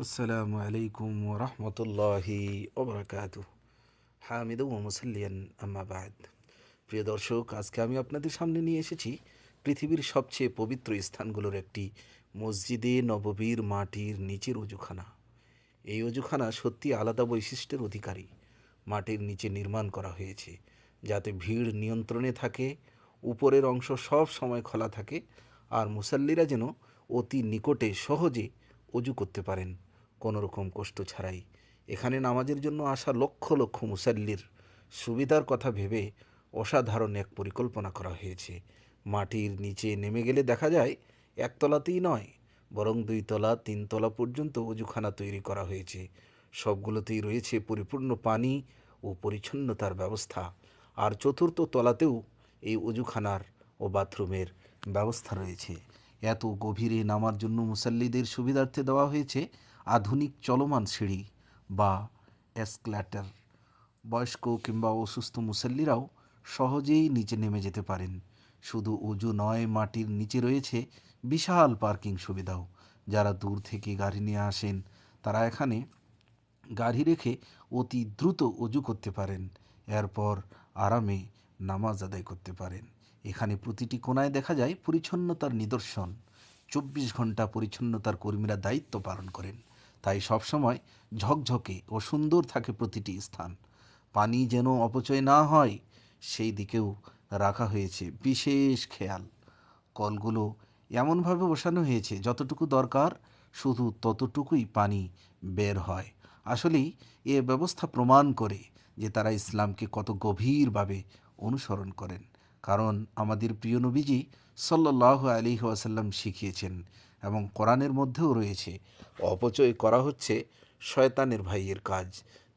আসসালামু আলাইকুম রহমতুল্লাহি ওবরাকাত হামিদ ও মুসাল্লিয়ান আম্মাবাদ প্রিয় দর্শক, আজকে আমি আপনাদের সামনে নিয়ে এসেছি পৃথিবীর সবচেয়ে পবিত্র স্থানগুলোর একটি মসজিদে নববীর মাটির নিচের অজুখানা। এই অজুখানা সত্যি আলাদা বৈশিষ্ট্যের অধিকারী। মাটির নিচে নির্মাণ করা হয়েছে, যাতে ভিড় নিয়ন্ত্রণে থাকে, উপরের অংশ সব সময় খোলা থাকে, আর মুসাল্লিরা যেন অতি নিকটে সহজে অজু করতে পারেন, কোনো রকম কষ্ট ছাড়াই। এখানে নামাজের জন্য আসা লক্ষ লক্ষ মুসাল্লির সুবিধার কথা ভেবে অসাধারণ এক পরিকল্পনা করা হয়েছে। মাটির নিচে নেমে গেলে দেখা যায়, একতলাতেই নয়, বরং দুই তলা তিন তলা পর্যন্ত অজুখানা তৈরি করা হয়েছে। সবগুলোতেই রয়েছে পরিপূর্ণ পানি ও পরিচ্ছন্নতার ব্যবস্থা। আর চতুর্থ তলাতেও এই অজুখানার ও বাথরুমের ব্যবস্থা রয়েছে। এত গভীরে নামার জন্য মুসাল্লিদের সুবিধার্থে দেওয়া হয়েছে আধুনিক চলমান সিঁড়ি বা এসক্ল্যাটার। বয়স্ক কিংবা অসুস্থ মুসাল্লিরাও সহজেই নিচে নেমে যেতে পারেন। শুধু উজু নয়, মাটির নিচে রয়েছে বিশাল পার্কিং সুবিধাও। যারা দূর থেকে গাড়ি নিয়ে আসেন, তারা এখানে গাড়ি রেখে অতি দ্রুত অজু করতে পারেন। এরপর আরামে নামাজ আদায় করতে পারেন। এখানে প্রতিটি কোনায় দেখা যায় পরিচ্ছন্নতার নিদর্শন। চব্বিশ ঘণ্টা পরিচ্ছন্নতার কর্মীরা দায়িত্ব পালন করেন। তাই সবসময় ঝকঝকে ও সুন্দর থাকে প্রতিটি স্থান। পানি যেন অপচয় না হয়, সেই দিকেও রাখা হয়েছে বিশেষ খেয়াল। কলগুলো এমনভাবে বসানো হয়েছে, যতটুকু দরকার শুধু ততটুকুই পানি বের হয়। আসলেই এ ব্যবস্থা প্রমাণ করে যে তারা ইসলামকে কত গভীরভাবে অনুসরণ করেন। কারণ আমাদের প্রিয় নবীজি সাল্লাহ আলী ওয়াসাল্লাম শিখিয়েছেন এবং কোরআনের মধ্যেও রয়েছে। অপচয় করা হচ্ছে শয়তানের ভাইয়ের কাজ।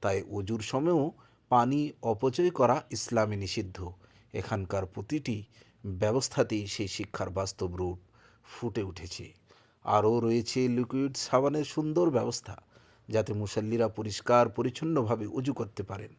তাই অজুর সময়ও পানি অপচয় করা ইসলামে নিষিদ্ধ। এখানকার প্রতিটি ব্যবস্থাতেই সেই শিক্ষার বাস্তব রূপ ফুটে উঠেছে। আরও রয়েছে লিকুইড সাবানের সুন্দর ব্যবস্থা, যাতে মুসল্লিরা পরিষ্কার পরিচ্ছন্নভাবে উজু করতে পারেন।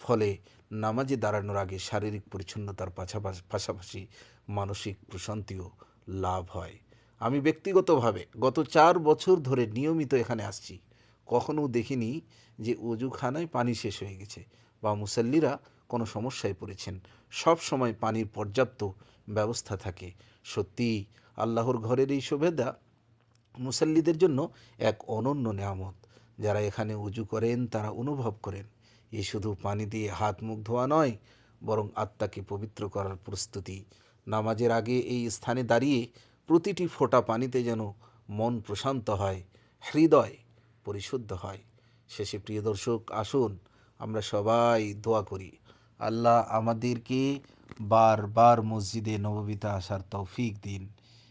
ফলে নামাজে দাঁড়ানোর আগে শারীরিক পরিচ্ছন্নতার পাশাপাশি পাশাপাশি মানসিক প্রশান্তিও লাভ হয়। আমি ব্যক্তিগতভাবে গত চার বছর ধরে নিয়মিত এখানে আসছি। কখনো দেখিনি যে অজুখানায় পানি শেষ হয়ে গেছে বা মুসল্লিরা কোনো সমস্যায় পড়েছেন। সব সময় পানির পর্যাপ্ত ব্যবস্থা থাকে। সত্যি আল্লাহর ঘরের এই সুবিধা মুসল্লিদের জন্য এক অনন্য নেয়ামত। যারা এখানে উজু করেন, তারা অনুভব করেন। এ শুধু পানি দিয়ে হাত মুখ ধোয়া নয়, বরং আত্মাকে পবিত্র করার প্রস্তুতি। নামাজের আগে এই স্থানে দাঁড়িয়ে প্রতিটি ফোঁটা পানিতে যেন মন প্রশান্ত হয়, হৃদয় পরিশুদ্ধ হয়। শেষে, প্রিয় দর্শক, আসুন আমরা সবাই দোয়া করি, আল্লাহ আমাদেরকে বারবার মসজিদে নববিতা আসার তৌফিক দিন,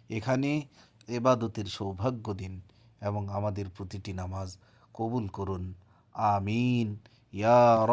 এখানে এবাদতের সৌভাগ্য দিন এবং আমাদের প্রতিটি নামাজ কবুল করুন। আমিন। يا رب